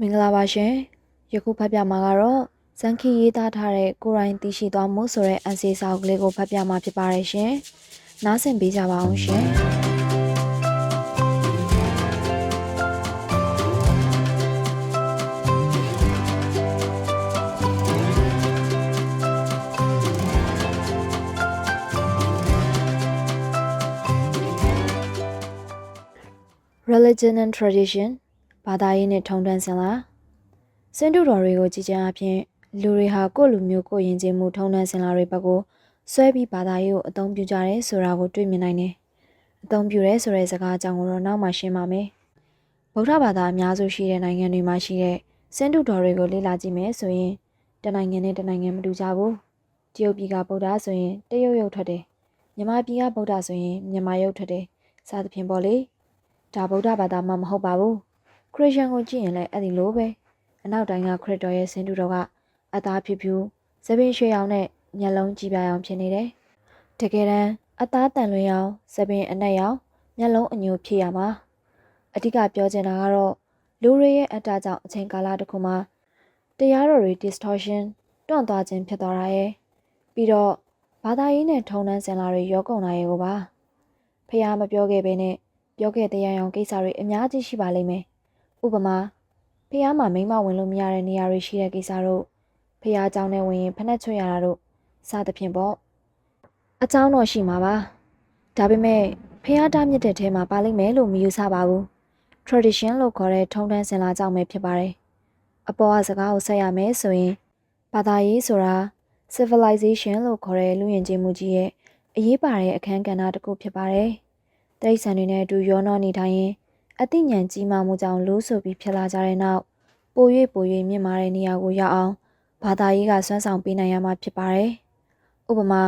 မင်္ဂလာပါရှင်ယခုဖတ်ပြမှာကတော့ဇန်ခီရေးသားထားတဲ့ကိုရိုင်းသိရှိသွားမှုဆိုတဲ့ essay စာအုပ်ကလေးကိုဖတ်ပြမှာဖြစ်ပါတယ်ရှင်နားဆင်ပေးကြပါအောင်ရှင် religion and tradition ဘာသာရေးနဲ့ထုံတန်းစင်လားစင်တုတော်တွေကိုကြည်ကြံအဖြစ်လူတွေဟာကိုယ့်လူမျိုးကိုယ်ယဉ်ကျေးမှုထုံတန်းစင်လာတွေဘက်ကိုဆွဲပြီးဘာသာရေးကိုအသုံးပြုကြတယ်ဆိုတာကိုတွေ့မြင်နိုင်တယ်အသုံးပြုရဲဆိုတဲ့စကားအကြောင်းကိုတော့နောက်မှရှင်းပါမယ်ဗုဒ္ဓဘာသာအများစုရှိတဲ့နိုင်ငံတွေမှာရှိတဲ့စင်တုတော်တွေကိုလေ့လာကြည့်မယ်ဆိုရင်တနိုင်ငံနဲ့တနိုင်ငံမတူကြဘူးတရုတ်ပြည်ကဗုဒ္ဓဆိုရင်တရုတ်ရုပ်ထွက်တယ်မြန်မာပြည်ကဗုဒ္ဓဆိုရင်မြန်မာရုပ်ထွက်တယ်စသဖြင့်ပေါ့လေဒါဗုဒ္ဓဘာသာမှမဟုတ်ပါဘူး ခရစ်ယာန်ကိုကြည့်ရင်လည်းအဲ့ဒီလိုပဲအနောက်တိုင်းကခရစ်တော်ရဲ့ဆင်တူတော်ကအသားဖြူဖြူသပင်ရွှေရောင်နဲ့မျက်လုံးကြည်ပြာရောင်ဖြစ်နေတယ်တကယ်တမ်းအသားတန်လွင်ရောင်သပင်အနက်ရောင်မျက်လုံးအညိုဖြစ်ရမှာအဓိကပြောချင်တာကတော့လူတွေရဲ့အတ္တကြောင့်အချိန်ကာလတစ်ခုမှာတရားတော်တွေ distortion တွန့်သွားခြင်းဖြစ်သွားတာရဲ့ပြီးတော့ဘာသာရေးနဲ့ထုံနှန်းစင်လာတွေရောကုန်လာရဲ့ကိုပါဖះမပြောခဲ့ဘဲနဲ့ပြောခဲ့တဲ့ရအောင်ကိစ္စတွေအများကြီးရှိပါလိမ့်မယ်။ ဥပမာဖះမှာမိမဝင်လို့မရတဲ့နေရာတွေရှိတဲ့ကိစ္စတို့ဖះအကြောင်းနဲ့ဝင်ရင်ဖက်နှက်ချွတ်ရတာတို့စသဖြင့်ပေါ့။အကြောင်းတော့ရှိမှာပါ။ဒါပေမဲ့ဖះတားမြစ်တဲ့ထဲမှာပါလိမ့်မယ်လို့မယူဆပါဘူး။ tradition လို့ခေါ်တဲ့ထုံးတမ်းစင်လာကြောင့်ပဲဖြစ်ပါတယ်။အပေါ်ကစကားကိုဆက်ရမယ်ဆိုရင်ဘာသာရေးဆိုတာ civilization လို့ခေါ်တဲ့လူယဉ်ကျေးမှုကြီးရဲ့အရေးပါတဲ့အခန်းကဏ္ဍတစ်ခုဖြစ်ပါတယ်။တိရစ္ဆာန်တွေနဲ့အတူရောနှောနေထိုင်ရင် အသိဉာဏ်ကြီးမားမှုကြောင့်လို့ဆိုပြီးဖြစ်လာကြတဲ့နောက်ပို၍ပို၍မြင့်မားတဲ့နေရာကိုရောက်အောင်ဘာသာရေးကစွမ်းဆောင်ပေးနိုင်ရမှာဖြစ်ပါတယ်။ဥပမာ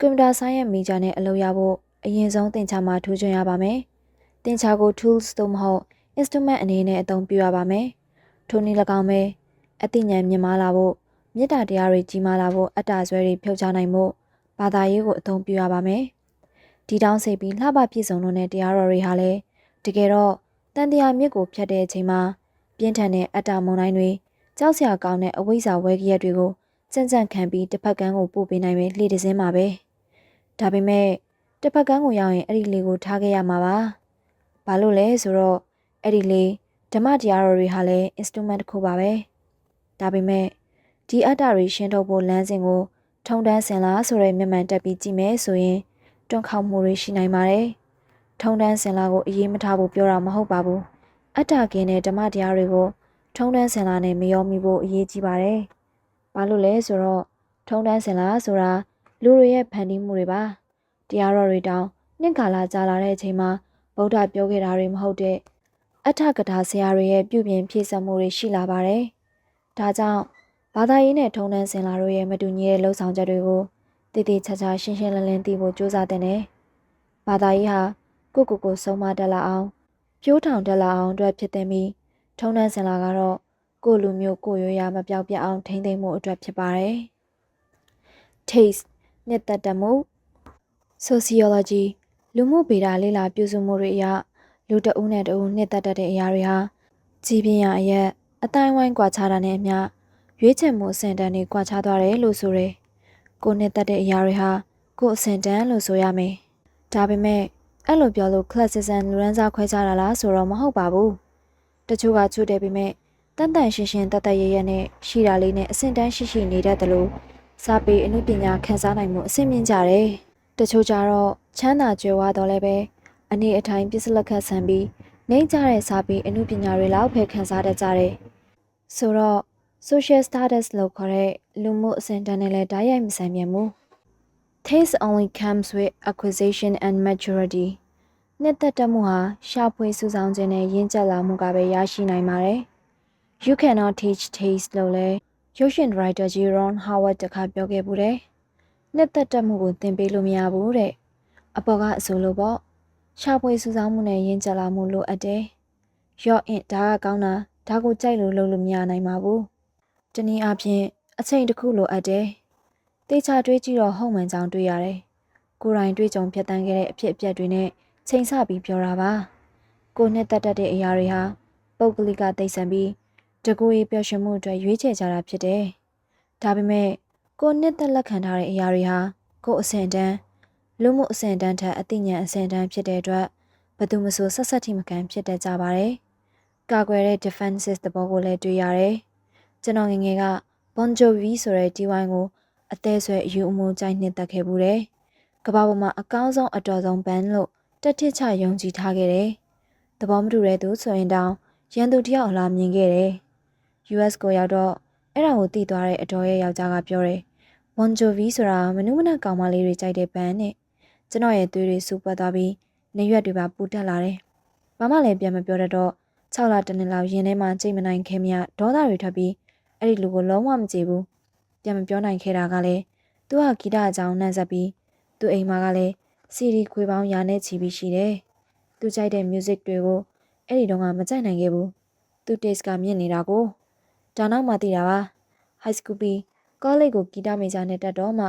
ကွန်ပျူတာဆိုင်းရဲ့မီဂျာနဲ့အလုပ်ရဖို့အရင်ဆုံးသင်ချာမှာထူးချွန်ရပါမယ်။သင်ချာကို tools သို့မဟုတ် instrument အနေနဲ့အသုံးပြုရပါမယ်။ထိုနည်း၎င်းပဲအသိဉာဏ်မြင့်မားလာဖို့မေတ္တာတရားတွေကြီးမားလာဖို့အတ္တဆွဲတွေဖြုတ်ချနိုင်ဖို့ဘာသာရေးကိုအသုံးပြုရပါမယ်။ဒီတောင်းစိတ်ပြီးလှပပြည့်စုံလို့တဲ့တရားတော်တွေဟာလည်း တကယ်တော့တန်တရားမြစ်ကိုဖြတ်တဲ့အချိန်မှာပြင်းထန်တဲ့အတ္တမုန်တိုင်းတွေကြောက်စရာကောင်းတဲ့အဝိဇ္ဇာဝဲကြီးရက်တွေကိုစန့်စန့်ခံပြီးတစ်ဖက်ကန်းကိုပို့ပေးနိုင်မယ်လှေတစင်းမှာပဲဒါပေမဲ့တစ်ဖက်ကန်းကိုရောက်ရင်အဲ့ဒီလေကိုထားခဲ့ရမှာပါဘာလို့လဲဆိုတော့အဲ့ဒီလေဓမ္မတရားတော်တွေဟာလည်း instrument တစ်ခုပါပဲဒါပေမဲ့ဒီအတ္တတွေရှင်းထုတ်ဖို့လမ်းစဉ်ကို ထုံတန်းစင်လားဆိုတဲ့မျက်မှန်တက်ပြီးကြည့်မယ်ဆိုရင်တွန့်ခေါက်မှုတွေရှိနိုင်ပါတယ်။ ထုံတန်းစင်လာကိုအေးမထားဖို့ပြောတာမဟုတ်ပါဘူး။အတ္တကင်းတဲ့ဓမ္မတရားတွေကိုထုံတန်းစင်လာနဲ့မရောမိဖို့အရေးကြီးပါတယ်။ဘာလို့လဲဆိုတော့ထုံတန်းစင်လာဆိုတာလူတွေရဲ့ဖန်တီးမှုတွေပါ။တရားတော်တွေတောင်နှစ်ကာလကြာလာတဲ့အချိန်မှာဗုဒ္ဓပြောခဲ့တာတွေမဟုတ်တဲ့အထကထာဆရာတွေရဲ့ပြုပြင်ဖြည့်ဆပ်မှုတွေရှိလာပါတယ်။ဒါကြောင့်ဘာသာရေးနဲ့ထုံတန်းစင်လာတို့ရဲ့မတူညီတဲ့လှုပ်ဆောင်ချက်တွေကိုတည်တည်ချာချာရှင်းရှင်းလင်းလင်းသိဖို့ကြိုးစားတဲ့နဲ့ဘာသာရေးဟာ ကိုကိုကိုဆုံးမတက်လာအောင်ပြိုးထောင်တက်လာအောင်အတွက်ဖြစ်တဲ့ပြီးထုံတန်းစင်လာကတော့ကိုလူမျိုးကိုရွေးရမပြောက်ပြအောင်ထိမ့်သိမ့်မှုအတွက်ဖြစ်ပါတယ်။ taste နှစ်သက်တမှု sociology လူမှုဗေဒလေ့လာပြုစုမှုတွေအရလူတအုပ်နဲ့တအုပ်နှစ်သက်တဲ့အရာတွေဟာကြီးပြင်းရအရက်အတိုင်းဝိုင်းကွာခြားတာနဲ့အမျှရွေးချယ်မှုအဆင့်တန်းတွေကွာခြားသွားတယ်လို့ဆိုရယ်ကိုနှစ်သက်တဲ့အရာတွေဟာကိုအဆင့်တန်းလို့ဆိုရမယ်ဒါပေမဲ့ အဲ့လိုပြောလို့ classism လူရန်စားခွဲခြားတာလားဆိုတော့မဟုတ်ပါဘူးတချို့ကချွတ်တယ်ပေမဲ့တန်တန်ရှင်းရှင်းတတ်တတ်ရရနဲ့ရှိတာလေးနဲ့အဆင့်တန်းရှိရှိနေတတ်တယ်လို့စာပေအမှုပညာခန်းစားနိုင်မှုအဆင့်မြင့်ကြတယ်တချို့ကြတော့ချမ်းသာကြွယ်ဝတော့လည်းပဲအနေအထိုင်ပြစ်စလက်ခတ်ဆန်ပြီးနှိမ့်ကြတဲ့စာပေအမှုပညာတွေလောက်ပဲခန်းစားတတ်ကြတယ်ဆိုတော့ social status လို့ခေါ်တဲ့လူမှုအဆင့်တန်းနဲ့လည်းဓာတ်ရိုက်မဆိုင်မြန်ဘူး Taste only comes with acquisition and maturity နှစ်သက်တမှုဟာရှာဖွေစုဆောင်ခြင်းနဲ့ရင့်ကျက်လာမှုကပဲရရှိနိုင်ပါတယ် You cannot teach taste လို့လဲရုပ်ရှင်ဒါရိုက်တာဂျီရွန်ဟာဝတ်တခါပြောခဲ့ဘူးတယ်နှစ်သက်တမှုကိုသင်ပေးလို့မရဘူးတဲ့အပေါ်ကအဆိုလိုပေါ့ရှာဖွေစုဆောင်မှုနဲ့ရင့်ကျက်လာမှုလိုအပ်တယ်ရော့အင်ဒါကကောင်းတာဒါကိုကြိုက်လို့လုပ်လို့မရနိုင်ပါဘူးတနည်းအားဖြင့်အချိန်တစ်ခုလိုအပ်တယ်။ တေချာတွေးကြည့်တော့ဟုတ်မှန်ကြောင်တွေ့ရတယ်။ကိုယ်တိုင်တွေးကြုံဖြတ်တန်းခဲ့တဲ့အဖြစ်အပျက်တွေနဲ့ချိန်ဆပြီးပြောတာပါ။ကိုနှစ်သက်တတ်တဲ့အရာတွေဟာပုဂ္ဂလိကသိမ့်ဆန်ပြီးတကူရေးပျော်ရွှင်မှုအတွက်ရွေးချယ်ကြတာဖြစ်တယ်။ဒါပေမဲ့ကိုနှစ်သက်လက်ခံထားတဲ့အရာတွေဟာကိုအဆင့်တန်းလူမှုအဆင့်တန်းထက်အသိဉာဏ်အဆင့်တန်းဖြစ်တဲ့အတွက်ဘယ်သူမှဆိုဆက်ဆက်ထိမခံဖြစ်တတ်ကြပါတယ်။ကာကွယ်တဲ့ defenses သဘောကိုလည်းတွေ့ရတယ်။ကျွန်တော်ငယ်ငယ်က Bon Jovi ဆိုတဲ့ဒီဝိုင်းကို အသေးဆွဲအယူအမူကြိုက်နှစ်သက်ခဲ့ဘူးတယ်။ကမ္ဘာပေါ်မှာအကောင်းဆုံးအတော်ဆုံးဘန်လို့တက်ထစ်ချယုံကြည်ထားခဲ့တယ်။သဘောမတူတဲ့သူဆိုရင်တောင်ရန်သူတယောက်အလားမြင်ခဲ့တယ်။ US ကိုရောက်တော့အဲ့ဒါကိုတည်သွားတဲ့အတော်ရဲ့ယောက်ျားကပြောတယ်။ Bon Jovi ဆိုတာမနုမနကောင်မလေးတွေကြိုက်တဲ့ဘန်နဲ့ကျွန်တော်ရဲ့သွေးတွေစူပတ်သွားပြီးနေရွက်တွေပါပူတက်လာတယ်။ဘာမှလည်းပြန်မပြောတတ်တော့6လတနင်လောက်ရင်ထဲမှာကြိတ်မနိုင်ခင်မြဒေါသတွေထွက်ပြီးအဲ့ဒီလူကိုလုံးဝမကြည့်ဘူး။ ပြန်မပြောနိုင်ခဲ့တာကလည်းသူကဂီတအကြောင်းနှံ့ဆက်ပြီးသူအိမ်မှာကလည်းစီဒီခွေပေါင်းရာနဲ့ချီပြီးရှိတယ်။သူကြိုက်တဲ့ music တွေကိုအဲ့ဒီတော့ကမကြိုက်နိုင်ခဲ့ဘူး။သူ taste ကမြင့်နေတာကိုဒါနောက်မှသိတာပါ high school ပြီး college ကိုဂီတမေဂျာနဲ့တက်တော့မှ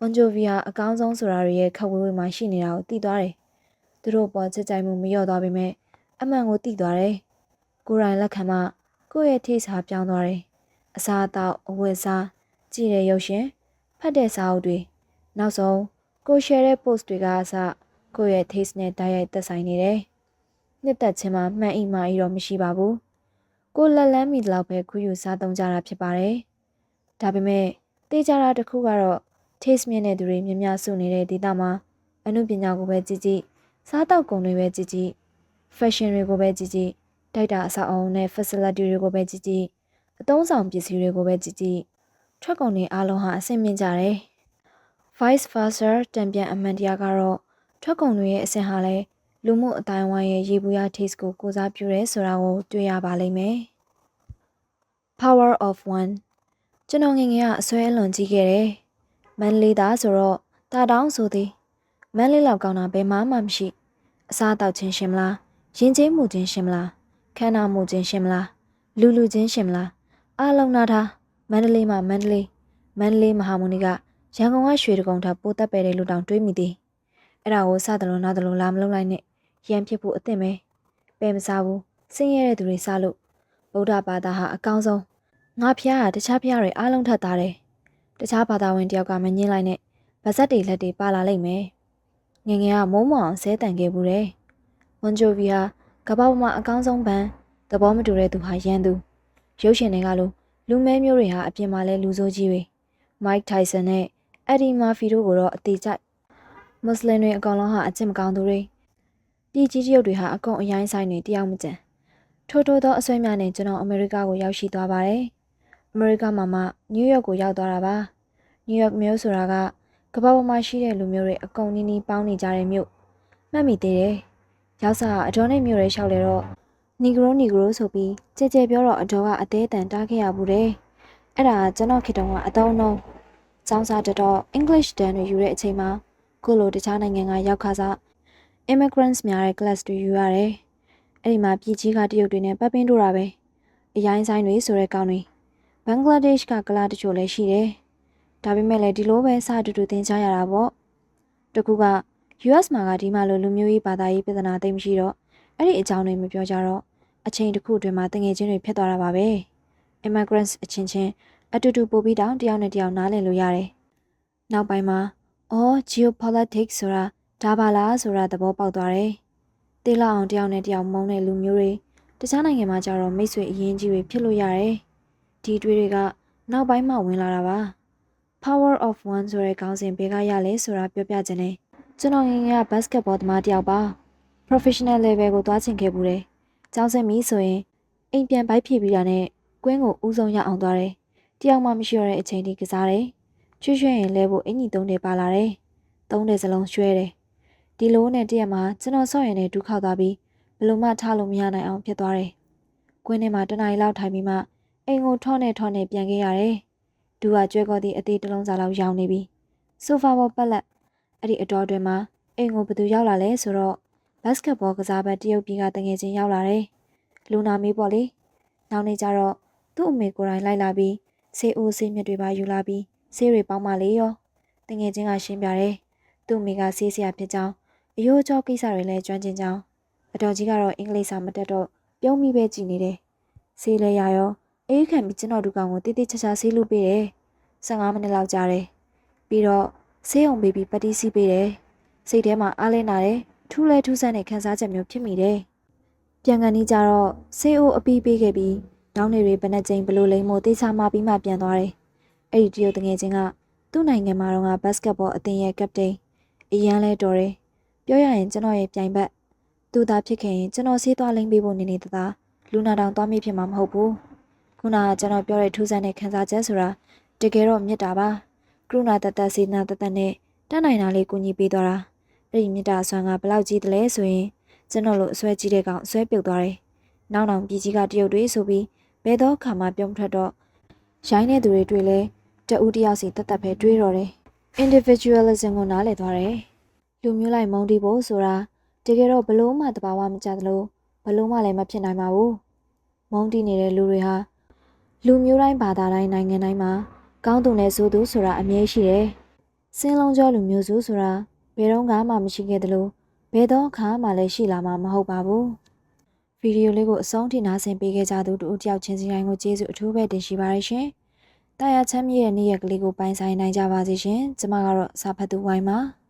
Bon Jovi ဟာအကောင်းဆုံးဆိုတာတွေရဲ့ခက်ဝေးဝေးမှာရှိနေတာကိုသိသွားတယ်။သူတို့ပေါ်ချစ်ကြိုက်မှုမလျော့သွားပေမဲ့အမှန်ကိုသိသွားတယ်။ကိုယ်တိုင်လက်ခံမှကိုယ့်ရဲ့ taste ဟာပြောင်းသွားတယ်။အစားအသောက်အဝတ်အစား ကြည့်တဲ့ရုပ်ရှင်ဖတ်တဲ့စာအုပ်တွေနောက်ဆုံးကို share တဲ့ post တွေကအစကိုယ့်ရဲ့ taste နဲ့တိုက်ရိုက်သက်ဆိုင်နေတယ်။နှစ်သက်ခြင်းမှာမှန်အိမှအီတော့မရှိပါဘူး။ကိုလက်လန်းမိတလောက်ပဲခူးယူစားသုံးကြတာဖြစ်ပါတယ်။ဒါပေမဲ့တေးကြတာတစ်ခုကတော့ taste မြင့်တဲ့သူတွေများများစုနေတဲ့ဒေသမှာအမှုပညာကိုပဲကြည့်ကြည့်စားတောက်ကုန်တွေပဲကြည့်ကြည့် fashion တွေကိုပဲကြည့်ကြည့်တိုက်တာအဆောက်အအုံနဲ့ facility တွေကိုပဲကြည့်ကြည့်အသုံးဆောင်ပစ္စည်းတွေကိုပဲကြည့်ကြည့် ထွက်ကုန်တွေအားလုံးဟာအဆင့်မြင့်ကြတယ် vice versa တံပြန်အမှန်တရားကတော့ထွက်ကုန်တွေရဲ့အဆင့်ဟာလည်းလူမှုအတိုင်းဝိုင်းရဲ့ရေဘူးရ taste ကိုကိုစားပြုရဲဆိုတာကိုတွေ့ရပါလိမ့်မယ် power of one ကျွန်တော်ငငယ်ကအစွဲအလွန်ကြီးခဲ့တယ်မန်လေးသားဆိုတော့တာတောင်းဆိုသည်မန်လေးလောက်ကောင်းတာဘယ်မှမှမရှိအစားတောက်ခြင်းရှင်မလားရင်ကျေးမှုခြင်းရှင်မလားခန္ဓာမှုခြင်းရှင်မလားလူလူချင်းရှင်မလားအားလုံးနာထား မန္တလေးမှာမန္တလေးမန္တလေးမဟာမုနီကရန်ကုန်ကရွှေတကုံထပိုးတက်ပဲတဲ့လူတောင်တွေးမိသည်အဲ့ဒါကိုစသလိုနားသလိုလာမလုံးလိုက်နဲ့ရန်ဖြစ်ဖို့အသင့်ပဲပဲမစားဘူးဆင်းရဲတဲ့သူတွေစားလို့ဗုဒ္ဓဘာသာဟာအကောင်းဆုံးငါဖျားကတခြားဖျားတွေအားလုံးထပ်သားတယ်တခြားဘာသာဝင်တယောက်ကမငင်းလိုက်နဲ့ဗဇက်တွေလက်တွေပါလာလိမ့်မယ်ငငယ်ကမုံမောင်ဆဲတန်ခဲ့ဘူးတယ်မွန်ဂျိုဗီဟာကမ္ဘာပေါ်မှာအကောင်းဆုံးဘန်သဘောမတူတဲ့သူဟာရန်သူရုပ်ရှင်တွေကလို့ လူမဲမျိုးတွေဟာအပြင်မှာလဲလူဆိုးကြီးတွေမိုက်ထိုင်ဆန်နဲ့အက်ဒီမာဖီတို့ကိုတော့အသေးကြိုက်မွတ်စလင်တွေအကောင်လုံးဟာအကျင့်မကောင်းသူတွေပြည်ကြီးတရုတ်တွေဟာအကုန်အရိုင်းဆိုင်တွေတယောက်မကျန်ထိုးထိုးသောအဆွဲများနဲ့ကျွန်တော်အမေရိကကိုရောက်ရှိသွားပါတယ်အမေရိကမှာမှနယူးယောက်ကိုရောက်သွားတာပါနယူးယောက်မြို့ဆိုတာကကမ္ဘာပေါ်မှာရှိတဲ့လူမျိုးတွေအကုန်နီးနီးပေါင်းနေကြတဲ့မြို့မှတ်မိသေးတယ်ရောက်စားအတော်နဲ့မြို့ရဲလျှောက်လေတော့ နီဂရိုနီဂရိုဆိုပြီးကြဲကြဲပြောတော့အတော်ကအသေးအတန်တားခဲ့ရဘူးတဲ့အဲ့ဒါကျွန်တော်ခေတ္တကအတုံးလုံးကျောင်းစာတတော် English တန်းတွေယူတဲ့အချိန်မှာခုလိုတခြားနိုင်ငံကရောက်ခါစား immigrants များတဲ့ class တွေယူရတယ်အဲ့ဒီမှာပြည်ကြီးကတရုတ်တွေနဲ့ပတ်ပင်းတို့တာပဲအရိုင်းဆိုင်တွေဆိုတဲ့ကောင်တွေဘင်္ဂလားဒေ့ရှ်ကကလာတချို့လည်းရှိတယ်ဒါပေမဲ့လည်းဒီလိုပဲစတူတူသင်ကြားရတာပေါ့တကူက US မှာကဒီမှာလိုလူမျိုးရေးဘာသာရေးပြဿနာသိမရှိတော့ အဲ့ဒီအကြောင်းတွေမပြောကြတော့အချိန်တစ်ခုအတွင်းမှာတငယ်ချင်းတွေဖြစ်သွားတာပါပဲ immigrants အချင်းချင်းအတူတူပို့ပြီးတောင်တယောက်နဲ့တယောက်နားလည်လို့ရတယ်နောက်ပိုင်းမှာအော် geopolitics ဆိုတာဒါပါလားဆိုတာသဘောပေါက်သွားတယ်တေးလောက်အောင်တယောက်နဲ့တယောက်မုန်းတဲ့လူမျိုးတွေတခြားနိုင်ငံမှာကြတော့မိတ်ဆွေအရင်ကြီးတွေဖြစ်လို့ရတယ်ဒီတွေးတွေကနောက်ပိုင်းမှဝင်လာတာပါ Power of One ဆိုတဲ့ခေါင်းစဉ်ဘယ်ကရလဲဆိုတာပြောပြခြင်းနဲ့ကျွန်တော်ငယ်ငယ်ကဘတ်စကတ်ဘောသမားတယောက်ပါ professional level ကိုသွားချင်ခဲ့ဘူးတယ်။ကျောင်းဆင်းပြီဆိုရင်အိမ်ပြန်ဘိုက်ဖြည့်ပြီးတာနဲ့ကွင်းကိုဦးဆုံးရအောင်သွားတယ်။တယောက်မှမရှိရတဲ့အချိန်ထိကစားတယ်။ချွှွှွရင်လဲဖို့အင်ကြီးသုံးတယ်ပါလာတယ်။သုံးတယ်စလုံးရွှဲတယ်။ဒီလိုနဲ့တရက်မှာကျွန်တော်ဆော့ရင်နဲ့ဒူးခောက်သွားပြီးဘလို့မှထားလို့မရနိုင်အောင်ဖြစ်သွားတယ်။ကွင်းထဲမှာတနင်္လာရီလောက်ထိုင်ပြီးမှအိမ်ကိုထောနဲ့ထောနဲ့ပြန်ခဲ့ရတယ်။ဒူကကျွဲကောသည့်အသေးတစ်လုံးစာလောက်ရောင်းနေပြီ။ဆိုဖာပေါ်ပက်လက်အဲ့ဒီအတော်တွင်မှာအိမ်ကိုဘသူရောက်လာလဲဆိုတော့ ဘတ်စကတ်ဘောကစားဘတ်တရုတ်ပြည်ကတငယ်ချင်းရောက်လာတယ်။လူနာမေးပေါ့လေ။နောက်နေ့ကျတော့သူ့အမေကိုယ်တိုင်လိုက်လာပြီးဆေးအိုးဆေးမြစ်တွေပါယူလာပြီးဆေးတွေပေါင်းမှလေရော။တငယ်ချင်းကရှင်းပြတယ်။သူ့အမေကဆေးဆရာဖြစ်ကြောင်းအယိုးကြောကိစ္စတွေလည်းကျွမ်းကျင်ကြောင်းအတော်ကြီးကတော့အင်္ဂလိပ်စာမတတ်တော့ပြုံးမိပဲကြည်နေတယ်။ဆေးလဲရရောအေးခံပြီးကျွန်တော်တို့ကောင်ကိုတိတိကျကျဆေးလို့ပေးတယ်15မိနစ်လောက်ကြာတယ်ပြီးတော့ဆေးရုံပေးပြီးပတိစီးပေးတယ်စိတ်ထဲမှာအားလဲနာတယ် ထူးလဲထူးဆန်းတဲ့ခံစားချက်မျိုးဖြစ်မိတယ်ပြန်ကန်ကြီးကြတော့ဆေးအိုးအပီးပေးခဲ့ပြီးနောက်နေတွေဘယ်နှကြိမ်ဘလို့လိမ့်မို့တေးချမှပြီးမှပြန်သွားတယ်အဲ့ဒီတရုတ်တငယ်ချင်းကသူ့နိုင်ငံမှာတော့ကဘတ်စကတ်ဘောအသင်းရဲ့ကပတိန်အရန်လဲတော်တယ်ပြောရရင်ကျွန်တော်ရဲ့ပြိုင်ဘက်သူသားဖြစ်ခင်ကျွန်တော်ဆေးသွားလိမ့်ပေးဖို့နေနေတသားလူနာတောင်သွားမိဖြစ်မှာမဟုတ်ဘူးခုနကကျွန်တော်ပြောတဲ့ထူးဆန်းတဲ့ခံစားချက်ဆိုတာတကယ်တော့မြစ်တာပါကရုဏာတတစေနာတတနဲ့တတ်နိုင်တာလေးကူညီပေးသွားတာ အဲ့ဒီမြစ်တာဆွမ်းကဘလောက်ကြီးတလဲဆိုရင်ကျွန်တော်လိုအစွဲကြီးတဲ့ကောင်အစွဲပြုတ်သွားတယ်နောက်နောက်ပြည်ကြီးကတရုတ်တွေဆိုပြီးဘယ်တော့ခါမှပြုံးထွက်တော့ရိုင်းတဲ့သူတွေတွေ့လဲတဦးတယောက်စီတတ်တတ်ပဲတွေးတော့တယ် individualism ကိုနားလည်သွားတယ်လူမျိုးလိုက်မုန်းတီးဖို့ဆိုတာတကယ်တော့ဘလို့မှတဘာဝမကြသလိုဘလို့မှလည်းမဖြစ်နိုင်ပါဘူးမုန်းတီးနေတဲ့လူတွေဟာလူမျိုးတိုင်းဘာသာတိုင်းနိုင်ငံတိုင်းမှာကောင်းသူနဲ့ဆိုသူဆိုတာအမြဲရှိတယ်။စင်းလုံးကျော်လူမျိုးစုဆိုတာ ဘယ်တော့မှမရှိခဲ့သလိုဘယ်တော့ခါမှလည်းရှိလာမှာမဟုတ်ပါဘူး။ဗီဒီယိုလေးကိုအဆုံးထိနားဆင်ပေးခဲ့ကြသူတို့တယောက်ချင်းစီတိုင်းကိုကျေးဇူးအထူးပဲတင်ရှိပါရရှင်။တာယာချမ်းမြေ့ရဲ့နေ့ရက်ကလေးကိုပိုင်ဆိုင်နိုင်ကြပါစေရှင်။ကျမကတော့စာဖတ်သူဝိုင်းပါ။